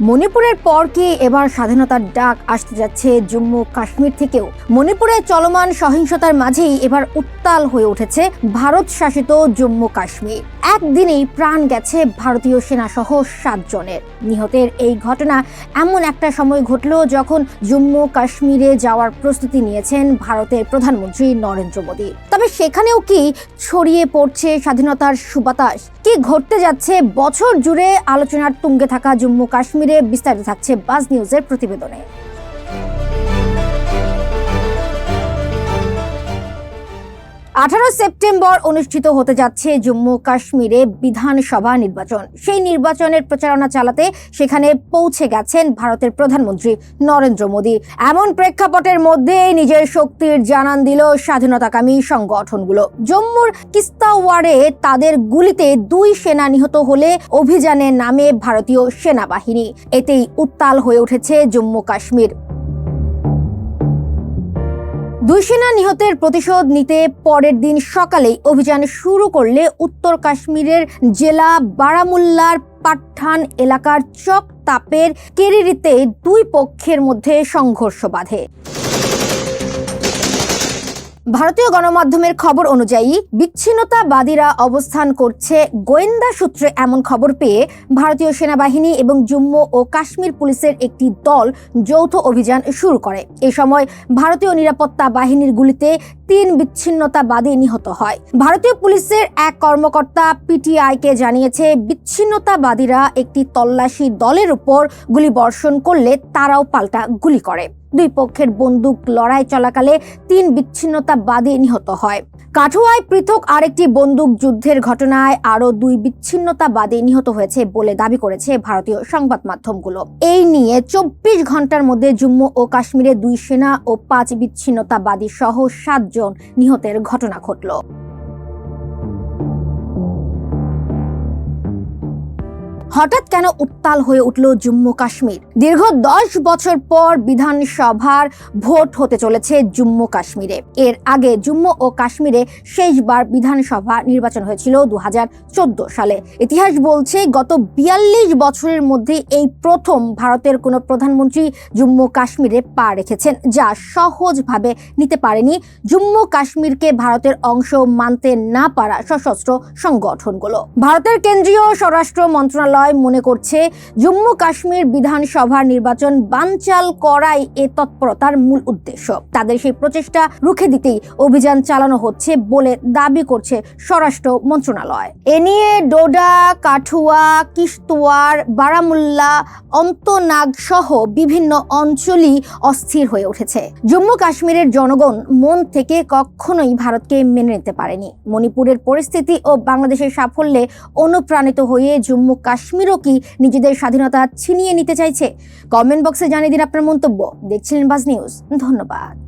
মণিপুরের পর কি এবার স্বাধীনতার ডাক আসতে যাচ্ছে জম্মু কাশ্মীর থেকেও। মণিপুরে চলমান সহিংসতার মাঝেই এবার উত্তাল হয়ে উঠেছে ভারত শাসিত জম্মু কাশ্মীর। একদিনেই প্রাণ গেছে ভারতীয় সেনা সেনাসহ সাতজনের। নিহতের এই ঘটনা এমন একটা সময় ঘটল যখন জম্মু কাশ্মীরে যাওয়ার প্রস্তুতি নিয়েছেন ভারতের প্রধানমন্ত্রী নরেন্দ্র মোদী। তবে সেখানেও কি ছড়িয়ে পড়ছে স্বাধীনতার সুবাতাস? কি ঘটতে যাচ্ছে? বছর জুড়ে আলোচনার তুঙ্গে থাকা জম্মু কাশ্মীরে বিস্তারিত থাকছে বাজ নিউজের প্রতিবেদনে। আঠারো সেপ্টেম্বর অনুষ্ঠিত হতে যাচ্ছে জম্মু কাশ্মীরে বিধানসভা নির্বাচন। সেই নির্বাচনের প্রচারণা চালাতে সেখানে পৌঁছে গেছেন ভারতের প্রধানমন্ত্রী নরেন্দ্র মোদী। এমন প্রেক্ষাপটের মধ্যে নিজের শক্তির জানান দিল স্বাধীনতাকামী সংগঠনগুলো। জম্মুর কিস্তাওয়ারে তাদের গুলিতে দুই সেনা নিহত হলে অভিযানে নামে ভারতীয় সেনাবাহিনী। এতেই উত্তাল হয়ে উঠেছে জম্মু কাশ্মীর। দুই সেনা নিহতের প্রতিশোধ নিতে পরের দিন সকালেই অভিযান শুরু করলে উত্তর কাশ্মীরের জেলা বারামুল্লার পাঠান এলাকার চক তাপের কেরিরিতে দুই পক্ষের মধ্যে সংঘর্ষ বাধে। ভারতীয় গণমাধ্যমের খবর অনুযায়ী বিচ্ছিন্নতাবাদীরা অবস্থান করছে গোয়েন্দা সূত্রে এমন খবর পেয়ে ভারতীয় সেনাবাহিনী এবং জম্মু ও কাশ্মীর পুলিশের একটি দল যৌথ অভিযান শুরু করে। এ সময় ভারতীয় নিরাপত্তা বাহিনীর গুলিতে তিন বিচ্ছিন্নতাবাদী নিহত হয়। ভারতীয় পুলিশের এক কর্মকর্তা পিটিআইকে জানিয়েছে, বিচ্ছিন্নতাবাদীরা একটি তল্লাশি দলের উপর গুলি বর্ষণ করলে তারাও পাল্টা গুলি করে। দুই পক্ষের বন্দুক লড়াই চলাকালে তিন বিচ্ছিন্নতাবাদী নিহত হয়। কাঠুয়ায় পৃথক আরেকটি বন্দুক যুদ্ধের ঘটনায় আরও দুই বিচ্ছিন্নতাবাদী নিহত হয়েছে বলে দাবি করেছে ভারতীয় সংবাদ মাধ্যমগুলো। এই নিয়ে চব্বিশ ঘণ্টার মধ্যে জম্মু ও কাশ্মীরে দুই সেনা ও পাঁচ বিচ্ছিন্নতাবাদী সহ সাতজন নিহতের ঘটনা ঘটল। হঠাৎ কেন উত্তাল হয়ে উঠল জম্মু কাশ্মীর? দীর্ঘ দশ বছর পর বিধানসভার ভোট হতে চলেছে জম্মু কাশ্মীরে। এর আগে জম্মু ও কাশ্মীরে শেষবার বিধানসভা নির্বাচন হয়েছিল দুহাজার চোদ্দ সালে। ইতিহাস বলছে, গত বিয়াল্লিশ বছরের মধ্যে এই প্রথম ভারতের কোনো প্রধানমন্ত্রী জম্মু কাশ্মীরে পা রেখেছেন, যা সহজভাবে নিতে পারেনি। জম্মু কাশ্মীরকে ভারতের অংশ মানতে না পারা সশস্ত্র সংগঠনগুলো। ভারতের কেন্দ্রীয় স্বরাষ্ট্র মন্ত্রণালয় মনে করছে জম্মু কাশ্মীর বিধানসভার নির্বাচন বানচাল করাই এ তৎপরতার মূল উদ্দেশ্য। তাদের সেই প্রচেষ্টা রুখে দিতেই অভিযান চালানো হচ্ছে বলে দাবি করছে স্বরাষ্ট্র মন্ত্রণালয়। এ নিয়ে ডোডা, কাঠুয়া, কিশতোয়ার, বারামুল্লা, অন্তনাগ সহ বিভিন্ন অঞ্চলই অস্থির হয়ে উঠেছে। জম্মু কাশ্মীরের জনগণ মন থেকে কখনোই ভারতকে মেনে নিতে পারেনি। মণিপুরের পরিস্থিতি ও বাংলাদেশের সাফল্যে অনুপ্রাণিত হয়ে জম্মু কাশ্মীরও কি নিজেদের স্বাধীনতা ছিনিয়ে নিতে চাইছে? কমেন্ট বক্সে জানিয়ে দিন আপনার মন্তব্য। দেখছিলেন বাজ নিউজ। ধন্যবাদ।